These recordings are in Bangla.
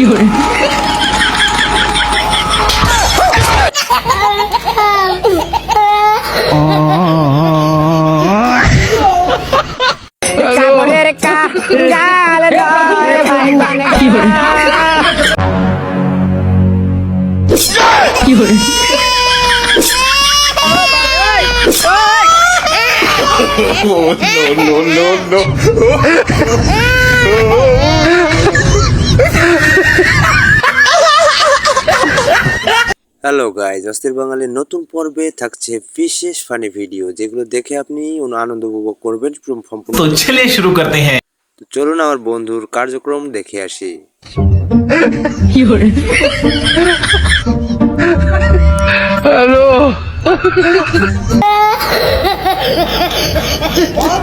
কাপড়ের হ্যালো গাইজ অস্থির বাঙালির নতুন পর্বে থাকছে বিশেষ ফানি ভিডিও যেগুলো দেখে আপনি আনন্দ উপভোগ করবেন ছেলে শুরু করতে হ্যাঁ। চলুন আমার বন্ধুর কার্যক্রম দেখে আসি। হ্যালো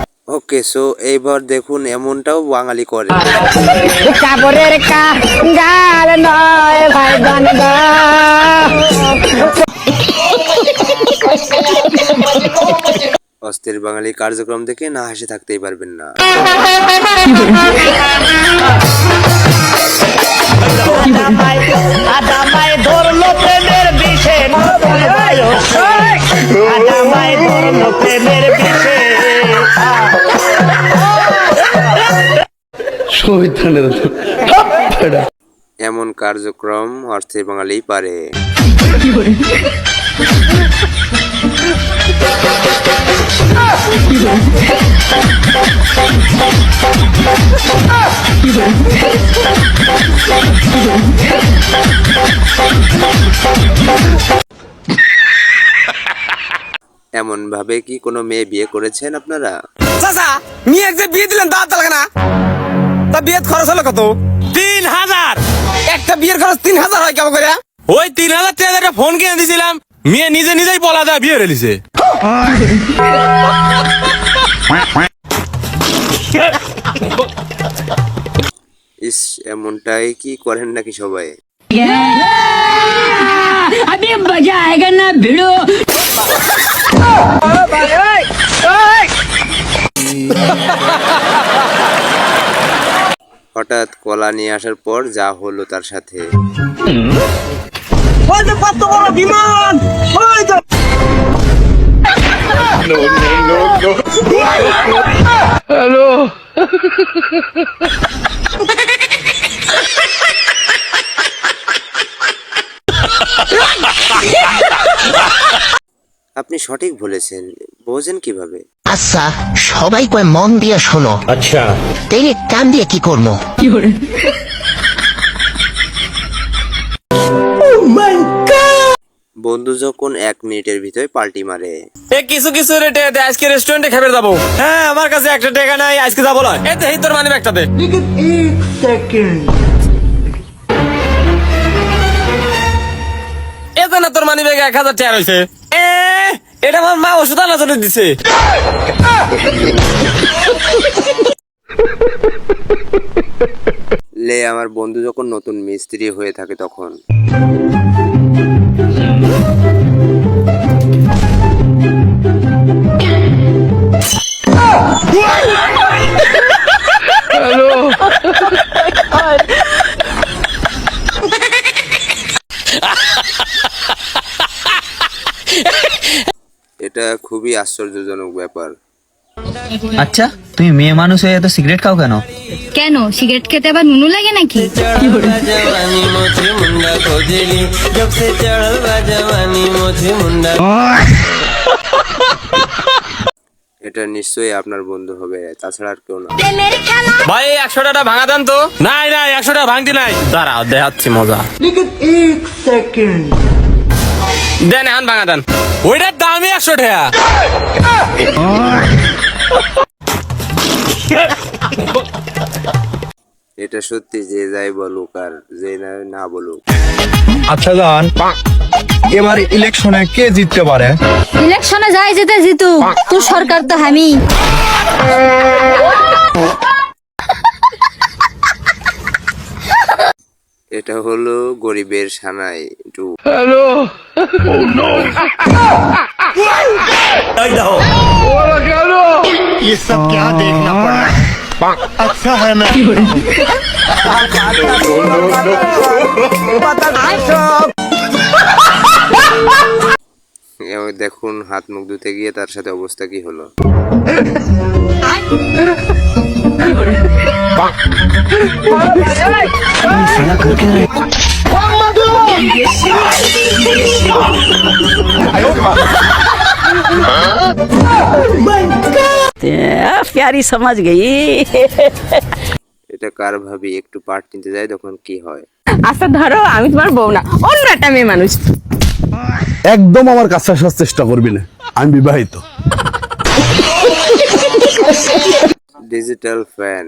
ওকে সো এইবার দেখুন এমনটাও বাঙালি করে। অস্থির বাঙালি কার্যক্রম দেখে না হাসি থাকতেই পারবেন না। এমন কার্যক্রম অর্থে বাঙালি পারে। এমন ভাবে কি কোনো মেয়ে বিয়ে করেছেন আপনারা? মেয়ে যে বিয়ে দিলেন দাঁত লাগে না। তা বিয়ের খরচ হলো কত তিন হাজার একটা বিয়ের খরচ তিন হাজার হয় কেমন করে ওই তিন হাজার টাকা একটা ফোন কিনে দিয়েছিলাম মেয়ে নিজে নিজেই বলা যায় বিয়ে রেলিছে ইস এমনটাই কি করেন নাকি সবাই अभी मजा आएगा ना भिड़ो হঠাৎ কলা নিয়ে আসার পর যা হলো তার সাথে। যে কত বড় বিমান ওই যে আপনি সঠিক বলেছেন। বোঝেন কীভাবে? আচ্ছা সবাই কয় মন দিয়ে শোনো। আচ্ছা। তেরে কান দিয়ে কি করব? বন্ধু যখন এক মিনিটের ভিতরে পাল্টি মারে। এ কিছু কিছু রেটে দে আজকে রেস্টুরেন্টে খাবার যাব হ্যাঁ আমার কাছে একটা টাকা নাই আজকে যাব না এতে এই তোর মানি ব্যাগটা দে। এতে না তোর মানি ব্যাগে এক হাজার টাকা রয়েছে। এ এটা আমার মা ওষুধ আনার জন্য দিছে। লে, আমার বন্ধু যখন নতুন মিস্ত্রি হয়ে থাকে তখন। আশ্চর্যজনক ব্যাপার। আচ্ছা তুমি মেয়ে মানুষ হয়ে এত সিগারেট খাও কেন? কেন? সিগারেট খেতে আবার নুনু লাগে নাকি? এটা নিশ্চয়ই আপনার বন্ধু হবে তাছাড়া আর কেউ না। ভাই একশো টাকা ভাঙা দেন তো। নাই নাই একশো টাকা ভাঙতি নাই। দাঁড়াও দেখাচ্ছি মজা। দেন এখন ভাঙা দেন। ওইটার দামই একশো টাকা। এটা সত্যি যে যাই বলুক আর যে না না বলুক। আচ্ছা জান এবার ইলেকশনে কে জিততে পারে? ইলেকশনে যাই যেতে জিতু তোর সরকার তো আমি এটা হলো গরিবের সানাই টু ये सब क्या देखना पड़ रहा है अच्छा है ना এবার দেখুন হাত মুখ ধুতে গিয়ে তার সাথে অবস্থা কি হলো প্যারি সমাজ গেই এটা কার ভাবি? একটু পার্ট কিনতে যায় তখন কি হয়? আচ্ছা ধরো আমি তোমার বউ না অন্য একটা মেয়ে মানুষ। একদম আমার কাছে আসার চেষ্টা করবি না। আমি বিবাহিত। ডিজিটাল ফ্যান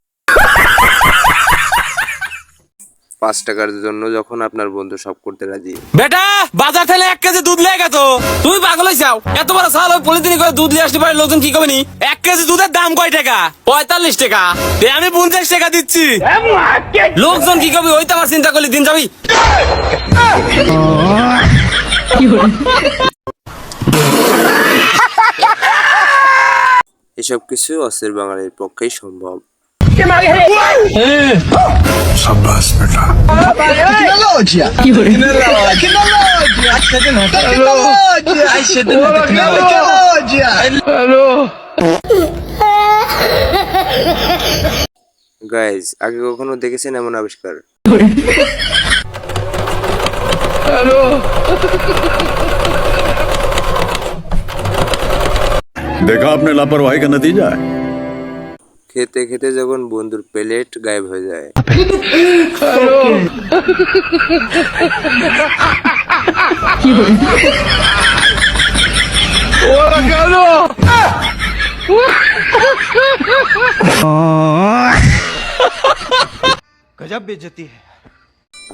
পাঁচ টাকার জন্য যখন আপনার বন্ধু সব করতে রাজি। বেটা বাজার থেকে এক কেজি দুধ লেগে গেছো? তুমি পাগল হইছাও এত বড় সাল ওই পলিথিন করে দুধ নিয়ে আসতে পারে লোকজন কি নি? এক কেজি দুধের দাম কয় টাকা? পঁয়তাল্লিশ টাকা। আমি পঞ্চাশ টাকা দিচ্ছি। লোকজন কি কবি ওই তো আমার চিন্তা করলি? দিন যাবি? এসব কিছু অস্থির বাঙালির পক্ষেই সম্ভব। গাইজ আগে কখনো দেখেছেন এমন আবিষ্কার देखा आपने लापरवाही का नतीजा है খেতে খেতে যখন বন্ধুর প্লেট গায়েব হয়ে যায়।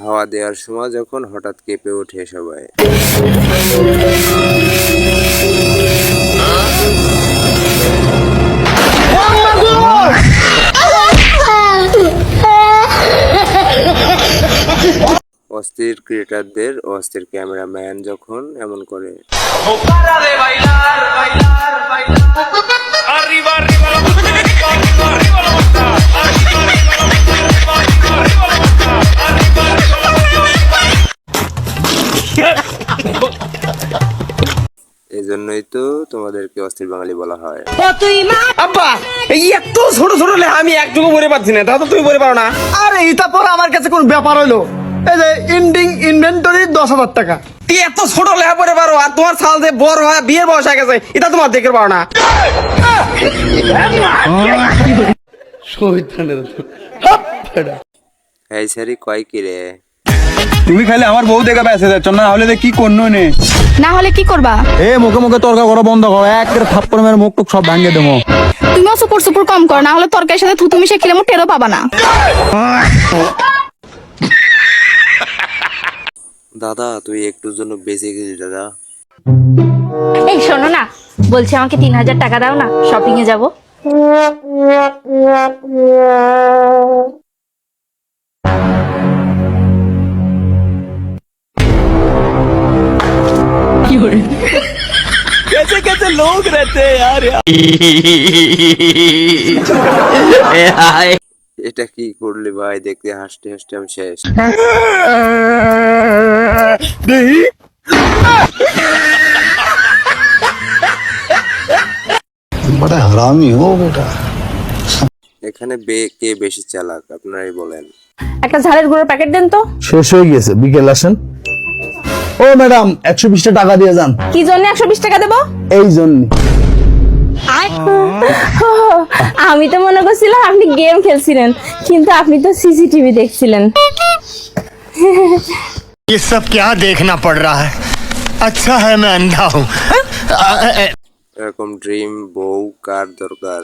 হাওয়া দেওয়ার সময় যখন হঠাৎ কেঁপে ওঠে সবাই। অস্থির ক্রিয়েটারদের অস্থির ক্যামেরাম্যান যখন এমন করে জন্যই তো তোমাদেরকে অস্থির বাঙালি বলা হয়। আব্বা এই এত ছোট ছোট লেখা আমি একটুকু পড়ে পাচ্ছি না দাদা তুমি পড়ে পারো না। আরে এটা পরে আমার কাছে কোন ব্যাপার হলো। এই যে ইন্ডিং ইনভেন্টরি দশ হাজার টাকা। তুই এত ছোট লেখা পড়ে পারো? আর তোমার সাল যে বড় হয় বিয়ের বয়স হয়ে গেছে এটা তোমার দেখতে পারো না। এই সারি কয় কি রে তুমি খালি আমার বউ দেখা পেয়েছে যাচ্ছ না হলে কি করনো নে? না হলে কি করবা? এ মুখে মুখে তর্কা করা বন্ধ করো এক থাপ্পড় মেরে মুখ টুক সব ভাঙিয়ে দেবো। তুমিও সুপুর সুপুর কম করো না হলে তরকারির সাথে থুতু মিশে খেলে টেরও পাবা না। দাদা তুই একটুর জন্য বেঁচে গেছিস দাদা। এই শোনো না বলছি আমাকে তিন হাজার টাকা দাও না শপিং এ যাব। कैसे कैसे लोग रहते हैं यार এটা কি করলি ভাই দেখতে হাসতে হাসতে আমি শেষ बड़ा हरामी हो बेटा এখানে বে কে বেশি চালাক আপনারাই বলেন একটা ঝালের গুঁড়োর প্যাকেট দেন তো শেষ হয়ে গিয়েছে বিকেল আসেন ও ম্যাডাম একশো বিশটা টাকা দিয়ে যান কি জন্য একশো বিশ টাকা দেবো এই জন্য আমি তো মনে করছিলাম আপনি গেম খেলছিলেন কিন্তু আপনি তো সিসিটিভি দেখছিলেন ये सब क्या देखना पड़ रहा है अच्छा है मैं अंधा हूँ এরকম ড্রিম বউ কার দরকার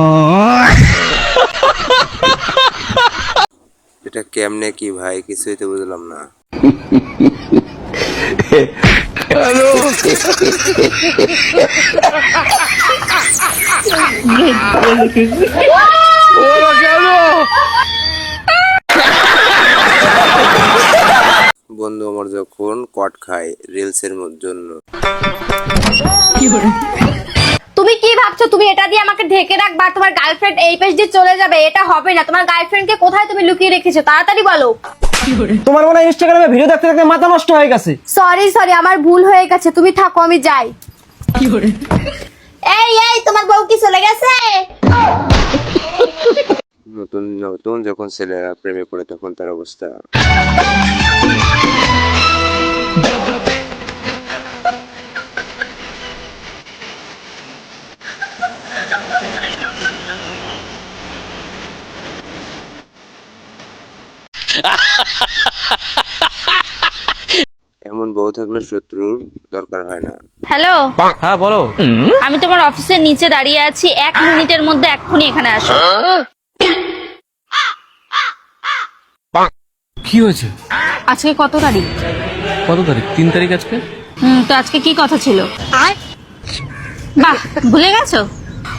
এটা কেমনে কি ভাই? কিছুই তো বুঝলাম না। বন্ধু আমার যখন কট খায় রিলসের জন্য। কি তুমি কি ভাবছ? তুমি এটা দিয়ে আমাকে ঢেকে রাখবা তোমার গার্লফ্রেন্ড এই পেজ দিয়ে চলে যাবে এটা হবে না। তোমার গার্লফ্রেন্ডকে কোথায় তুমি লুকিয়ে রেখেছো? তাড়াতাড়ি বলো। তোমার মনে ইনস্টাগ্রামে ভিডিও দেখতে দেখতে মাথা নষ্ট হয়ে গেছে। সরি সরি আমার ভুল হয়ে গেছে। তুমি থাকো আমি যাই। এই এই তোমার বউ কি চলে গেছে? নতুন নতুন যখন ছেলেরা প্রেমে পড়ে তখন তার অবস্থা। এমন বউ থাকলে শত্রুর দরকার হয় না। হ্যালো? হ্যাঁ বলো। আমি তোমার অফিসের নিচে দাঁড়িয়ে আছি এক মিনিটের মধ্যে এক্ষুনি এখানে আসো। কি হয়েছে? আজকে কত তারিখ? কত তারিখ? তিন তারিখ আজকে? হুম তো আজকে কি কথা ছিল? বাহ ভুলে গেছো?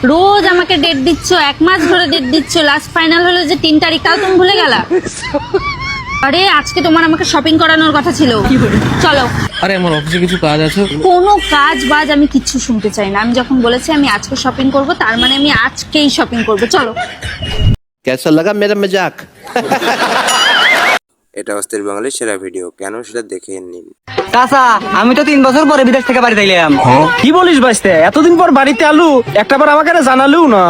রোজ আমাকে ডেট দিচ্ছ এক মাস ধরে ডেট দিচ্ছ লাস্ট ফাইনাল হলো যে তিন তারিখ তাও তুমি ভুলে গেলা? আরে আজকে তোমার আমাকে শপিং করানোর কথা ছিল চলো আরে আমার অফিসে কিছু কাজ আছে কোনো কাজ বাজ আমি কিচ্ছু শুনতে চাই না আমি যখন বলেছি আমি আজকে শপিং করব তার মানে আমি আজকেই শপিং করব চলো कैसा लगा मेरा मजाक এটা অস্থির বাঙালির সেরা ভিডিও কেন সেটা দেখে নিন। চাচা আমি তো তিন বছর পরে বিদেশ থেকে বাড়ি আইলাম কি বলিস বাইস্তে? এতদিন পর বাড়িতে আলু একটা বার আমাকে না জানালেও না।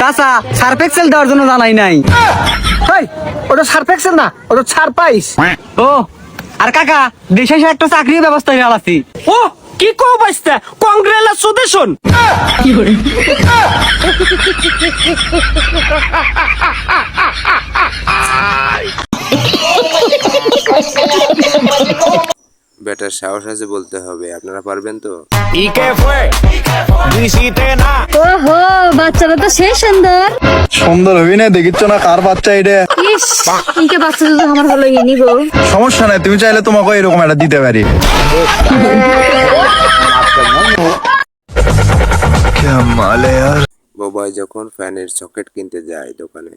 চাচা সার্ফ এক্সেল দেওয়ার জন্য জানাই নাই। ওটা সার্ফ এক্সেল না ওটা সারপ্রাইজ ও আর কাকা দেশে একটা চাকরির ব্যবস্থা হয়ে আলাসি। ও কি কো বাইস্তে কংগ্রেচুলেশন বেটার সাহস আছে বলতে হবে আপনারা পারবেন তো? ওহো বাচ্চাটা তো সেই সুন্দর। সুন্দর হবি না দেখিচ্ছ না কার বাচ্চা এটা ইস ইনকে বাচ্চা যদি আমার ভালো নিব? সমস্যা নাই তুমি চাইলে তোমাকে এরকম একটা দিতে পারি। বাবাই যখন ফ্যানের সকেট কিনতে যায় দোকানে।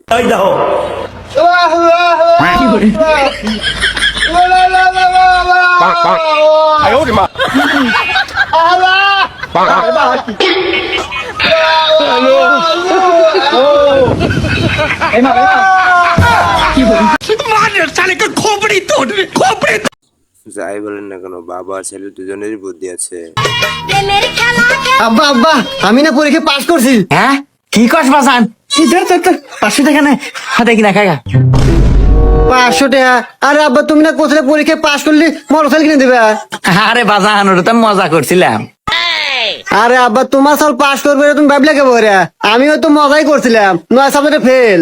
যাই বলেন না কেন বাবা ছেলে দুজনেরই বুদ্ধি আছে। আব্বা আব্বা আমি না পরীক্ষা পাস করছি। হ্যাঁ? কি কস বাসান পাঁচশো টাকা না। হাতে কিনা খাগা পাঁচশো টাকা। আরে আব্বা তুমি না কোথায় পরীক্ষায় পাস করলে? মোটরসাইকেল কিনে দেবে। আরে বাজান ওটা তো মজা করছিলাম। আরে আব্বা তোমার সাল পাস করবে তুমি ভাবলে কেবো রে? আমিও তো মজাই করছিলাম। নয় সাবজেক্টে ফেল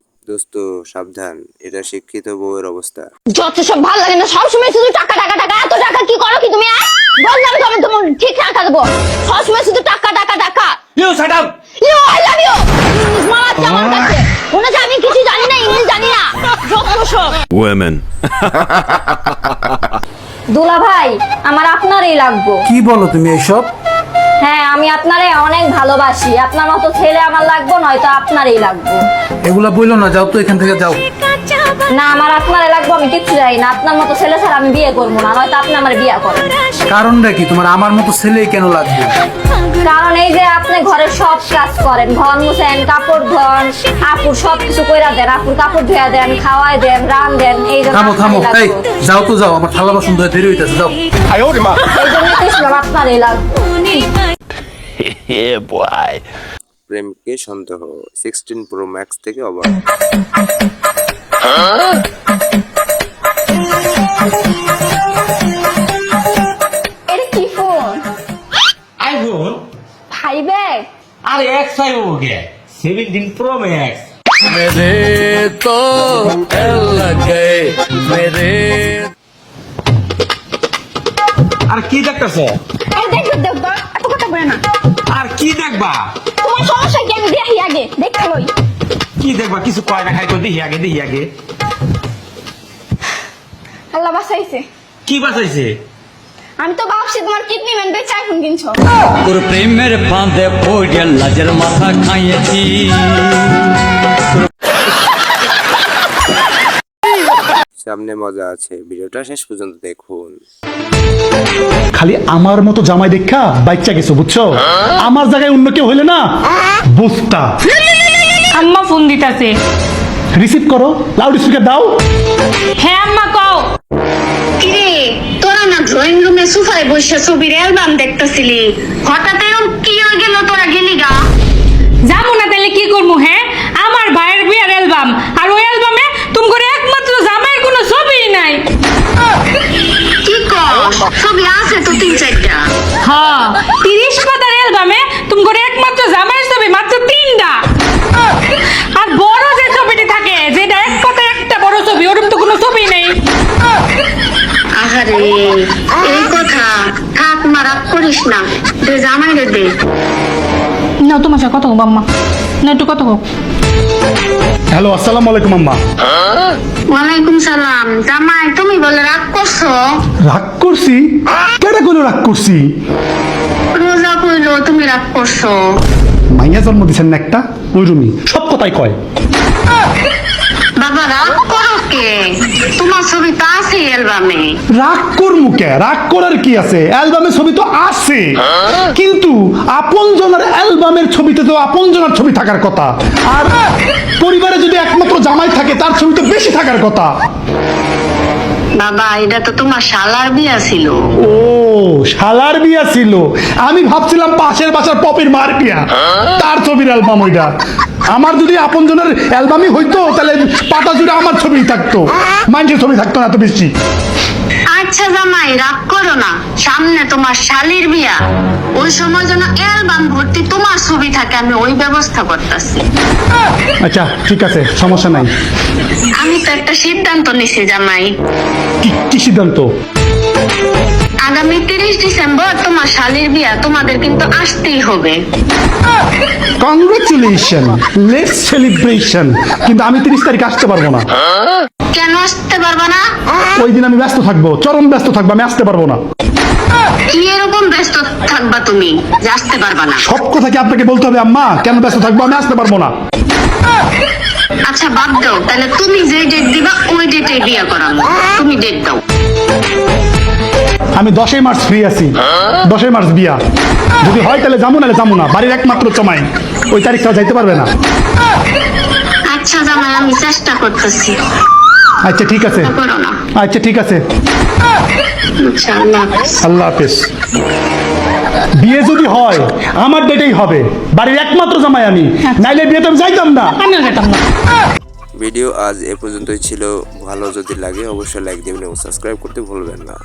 দোস্ত সাবধান। এটা শিক্ষিত বউয়ের অবস্থা। যত সব ভালো লাগে না সবসময় শুধু টাকা টাকা টাকা। এত টাকা কি করো কি তুমি আহ? বললে আমি তবে তোমার ঠিক টাকা দেবো সবসময় শুধু টাকা টাকা টাকা। You shut up you I love you English মারাচ্ছে আমার কাছে। মনে আমি কিছু জানি না ইংলিশ জানি না। যত সব দুলা ভাই আমার আপনারই লাগবো। কি বলো তুমি এইসব? হ্যাঁ আমি আপনারে অনেক ভালোবাসি। আপনার মতো ছেলে আমার লাগবো নয়তো আপনারই লাগবো। এগুলা বলল না যাও তো এখান থেকে যাও। না আমার আপনারে লাগবো আমি কিচ্ছু জানি না। আপনার মতো ছেলে ছাড়া আমি বিয়ে করব না নয়তো আপনি আমার বিয়ে করেন। কারণটা কি? তোমার আমার মতো ছেলেই কেন লাগবে? কারণ এই যে আপনি ঘরের সব কাজ করেন ঘর মুছেন কাপড় ধন আপুর সব কিছু কইরা দেন আপুর কাপড় ধুয়া দেন খাওয়াই দেন রান দেন এই জন্য থামো থামো এই যাও তো যাও আমার থালা বাসন ধরে দেরি হইতেছে যাও। এই জন্য তো ইসলাম আপনারই লাগবো প্রেমকে সন্দেহ সিক্সটিন প্রো ম্যাক্স থেকে অবাক। এটা কি ফোন? আইফোন? ফাইভ এক্স আরে X five okay seventeen pro max আর কি দেখতেছে? এই দেখো দেখো এত কথা বলে না। আর কি দেখবা? তোমার সমস্যা কি? আমি দেখি আগে দেখতে লই। কি দেখবা? কিছু কয় না খাই তো দেখি আগে দেখি আগে। আল্লাহ বাঁচাইছে। কি বাঁচাইছে? আমি তো ভাবছি তোমার কিডনি ম্যান বেচে আইফোন কিনছো। তোর প্রেমের ফাঁদে পড়ে লাজের মাথা খাইয়েছি। সামনে মজা আছে ভিডিওটা শেষ পর্যন্ত দেখুন। খালি আমার মতো জামাই দেখা বাচ্চা গেছো বুঝছ? আমার জায়গায় অন্য কেউ হইলে না বুঝতা। আম্মা ফোন দিতাছে। রিসিভ করো লাউড স্পিকার দাও। হ্যাঁ আম্মা কও কিরে তোরা না ড্রয়িং রুমে সোফায় বসে ছবির অ্যালবাম দেখতেছিলি। হঠাৎ এরকম কি হয়ে গেল তোরা গেলি গা? যাব না তাহলে কি করব হ্যাঁ? আমার ভাইয়ের বিয়ার অ্যালবাম। আর ওই অ্যালবামে তুমি করে একমাত্র জামাইয়ের কোনো ছবি নাই। কি কর ছবি আছে তো তিন চারটা। হ্যাঁ তিরিশ পাতার অ্যালবামে তুমি করে একমাত্র জামাইয়ের ছবি মাত্র তিনটা। আর বড় যে ছবিটি থাকে যেটা এক পাতায় একটা বড় ছবি ওরকম তো কোনো ছবি নেই। আহারে করিস না। দে জামাই রে দে। না তোমার সাথে কথা বলব আম্মা। না একটু কথা হ্যালো আসসালামু আলাইকুম আম্মা। ওয়ালাইকুম সালাম। জামাই তুমি বলে রাগ করছ? রাগ করছি? কেন রাগ করছি? রোজা কইলো তুমি রাগ করছ। মাইয়া জন্ম দিছেন না একটা? ওই রুমি। সব কথাই কয়। বাবা রাগ করো। কে? তোমার ছবি তো আছে অ্যালবামে। রাগ কর মুখে রাগ করার কি আছে? অ্যালবামে ছবি তো আছে। কিন্তু আপন জনের অ্যালবামের ছবিতে তো আপন জনের ছবি থাকার কথা। আর পরিবারে যদি একমাত্র জামাই থাকে তার ছবি তো বেশি থাকার কথা। বাবা এটা তো তোমার শালার বিয়া ছিল। ও শালার বিয়া ছিল। আমি ভাবছিলাম পাশের বাসার পপির মার বিয়া। তার ছবির অ্যালবাম ওইটা। আমার যদি আপনজনের অ্যালবামই হইতো তাহলে পাতা জুড়ে আমার ছবি থাকতো। মানুষের ছবি থাকতো না এত বেশি। আচ্ছা জামাই রাগ করো না। সামনে তোমার শালির বিয়া। ওই সময় যেন অ্যালবাম ভর্তি তোমার ছবি থাকে আমি ওই ব্যবস্থা করতেছি। আচ্ছা ঠিক আছে সমস্যা নাই। আমি তো একটা সিদ্ধান্ত নিছি জামাই। কি কি সিদ্ধান্ত? আগামী তিরিশ ডিসেম্বর তোমার শালির বিয়া তোমাদের কিন্তু আসতেই হবে। কংগ্রেচুলেশন লেটস সেলিব্রেশন কিন্তু আমি তিরিশ তারিখ আসতে পারব না। কেন আসতে পারবা না? ওই দিন আমি ব্যস্ত থাকব চরম ব্যস্ত থাকব আমি আসতে পারব না। কি এরকম ব্যস্ত থাকবা তুমি যে আসতে পারবা না? সব কথা কি আপনাকে বলতে হবে আম্মা? কেন ব্যস্ত থাকব আমি আসতে পারব না। আচ্ছা বাদ দাও। তাহলে তুমি যে ডেট দিবা ওই ডেটে বিয়া করাবো। তুমি ডেট দাও। আমি দশই মার্চ ফ্রি আছি। দশই মার্চ বিয়া। যদি হয় তাহলে যাব নাহলে যাব না। বাড়ির একমাত্র চমাই। ওই তারিখটা যাইতে পারবে না। আচ্ছা জামাই আমি চেষ্টা করতেছি। আচ্ছা ঠিক আছে। আচ্ছা ঠিক আছে। আচ্ছা আল্লাহ হাফেজ। বিয়ে যদি হয় আমার ডেটেই হবে। বাড়ির একমাত্র জামাই আমি। নাইলে বিয়েতে আমি যাইতাম না। না। ভিডিও আজ এ পর্যন্তই ছিল। ভালো যদি লাগে অবশ্যই লাইক দেবেন এবং সাবস্ক্রাইব করতে ভুলবেন না।